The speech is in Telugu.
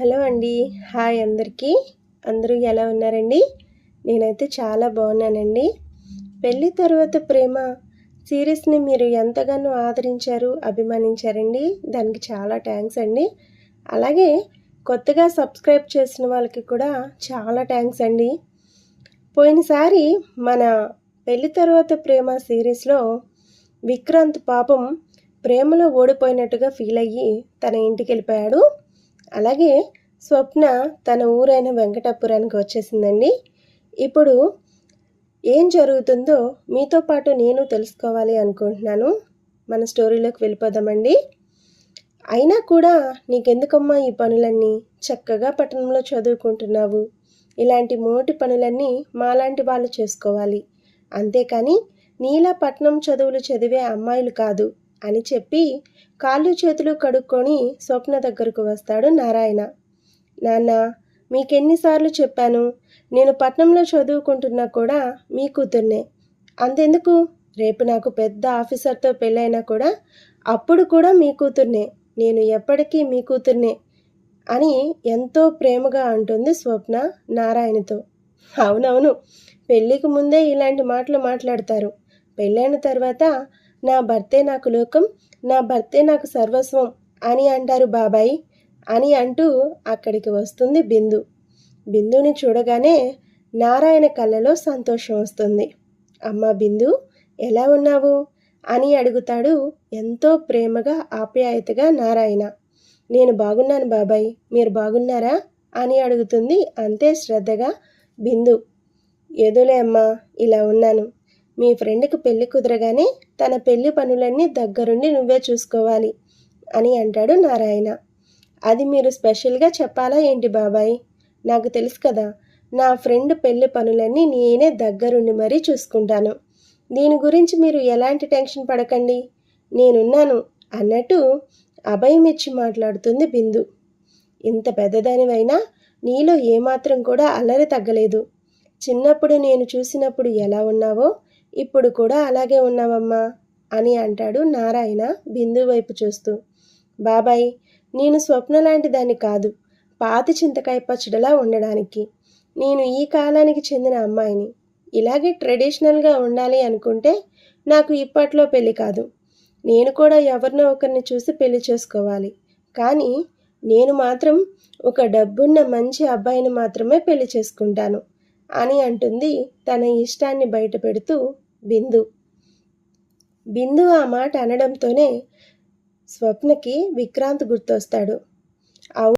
హలో అండి. హాయ్ అందరికీ. అందరూ ఎలా ఉన్నారండి? నేనైతే చాలా బాగున్నానండి. పెళ్ళి తర్వాత ప్రేమ సిరీస్ని మీరు ఎంతగానో ఆదరించారు అభిమానించారండి. దానికి చాలా థ్యాంక్స్ అండి. అలాగే కొత్తగా సబ్స్క్రైబ్ చేసిన వాళ్ళకి కూడా చాలా థ్యాంక్స్ అండి. పోయినసారి మన పెళ్ళి తర్వాత ప్రేమ సిరీస్లో విక్రాంత్ పాపం ప్రేమలో ఓడిపోయినట్టుగా ఫీల్ అయ్యి తన ఇంటికి వెళ్ళిపోయాడు అలాగే స్వప్న తన ఊరైన వెంకటాపురానికి వచ్చేసిందండి. ఇప్పుడు ఏం జరుగుతుందో మీతో పాటు నేను తెలుసుకోవాలి అనుకుంటున్నాను. మన స్టోరీలోకి వెళ్ళిపోదామండి. అయినా కూడా నీకెందుకమ్మా ఈ పనులన్నీ? చక్కగా పట్టణంలో చదువుకుంటున్నావు. ఇలాంటి మోటి పనులన్నీ మాలాంటి వాళ్ళు చేసుకోవాలి. అంతేకాని నీలా పట్నం చదువులు చదివే అమ్మాయిలు కాదు. అని చెప్పి కాళ్ళు చేతులు కడుక్కొని స్వప్న దగ్గరకు వస్తాడు నారాయణ. నాన్న మీకెన్నిసార్లు చెప్పాను నేను పట్నంలో చదువుకుంటున్నా కూడా మీ కూతుర్నే. అంతెందుకు? రేపు నాకు పెద్ద ఆఫీసర్తో పెళ్ళైనా కూడా అప్పుడు కూడా మీ కూతుర్నే. నేను ఎప్పటికీ మీ కూతుర్నే అని ఎంతో ప్రేమగా అంటుంది స్వప్న నారాయణతో. అవునవును పెళ్ళికి ముందే ఇలాంటి మాటలు మాట్లాడతారు. పెళ్ళైన తర్వాత నా భర్తే నాకు లోకం నా భర్తే నాకు సర్వస్వం అని అంటారు బాబాయ్. అని అంటూ అక్కడికి వస్తుంది బిందు. బిందుని చూడగానే నారాయణ కళ్ళలో సంతోషం వస్తుంది. అమ్మ బిందు ఎలా ఉన్నావు? అని అడుగుతాడు ఎంతో ప్రేమగా ఆప్యాయతగా నారాయణ. నేను బాగున్నాను బాబాయ్ మీరు బాగున్నారా? అని అడుగుతుంది అంతే శ్రద్ధగా బిందు. ఏదోలే అమ్మా ఇలా ఉన్నాను. మీ ఫ్రెండ్కి పెళ్ళి కుదరగానే తన పెళ్ళి పనులన్నీ దగ్గరుండి నువ్వే చూసుకోవాలి అని అంటాడు నారాయణ. అది మీరు స్పెషల్గా చెప్పాలా ఏంటి బాబాయ్? నాకు తెలుసు కదా నా ఫ్రెండ్ పెళ్ళి పనులన్నీ నేనే దగ్గరుండి మరీ చూసుకుంటాను. దీని గురించి మీరు ఎలాంటి టెన్షన్ పడకండి. నేనున్నాను అన్నట్టు అభయమిచ్చి మాట్లాడుతుంది బిందు. ఇంత పెద్దదానివైనా నీలో ఏమాత్రం కూడా అల్లరి తగ్గలేదు. చిన్నప్పుడు నేను చూసినప్పుడు ఎలా ఉన్నావో ఇప్పుడు కూడా అలాగే ఉన్నావమ్మా అని అంటాడు నారాయణ బిందు వైపు చూస్తూ. బాబాయ్ నేను స్వప్న లాంటి దాన్ని కాదు పాత చింతకాయ పచ్చడిలా ఉండడానికి నేను ఈ కాలానికి చెందిన అమ్మాయిని. ఇలాగే ట్రెడిషనల్గా ఉండాలి అనుకుంటే నాకు ఇప్పట్లో పెళ్ళి కాదు. నేను కూడా ఎవరినో ఒకరిని చూసి పెళ్ళి చేసుకోవాలి. కానీ నేను మాత్రం ఒక డబ్బున్న మంచి అబ్బాయిని మాత్రమే పెళ్ళి చేసుకుంటాను అని అంటుంది తన ఇష్టాన్ని బయట పెడుతూ బిందు. బిందు ఆ మాట అనడంతోనే స్వప్నకి విక్రాంత్ గుర్తొస్తాడు.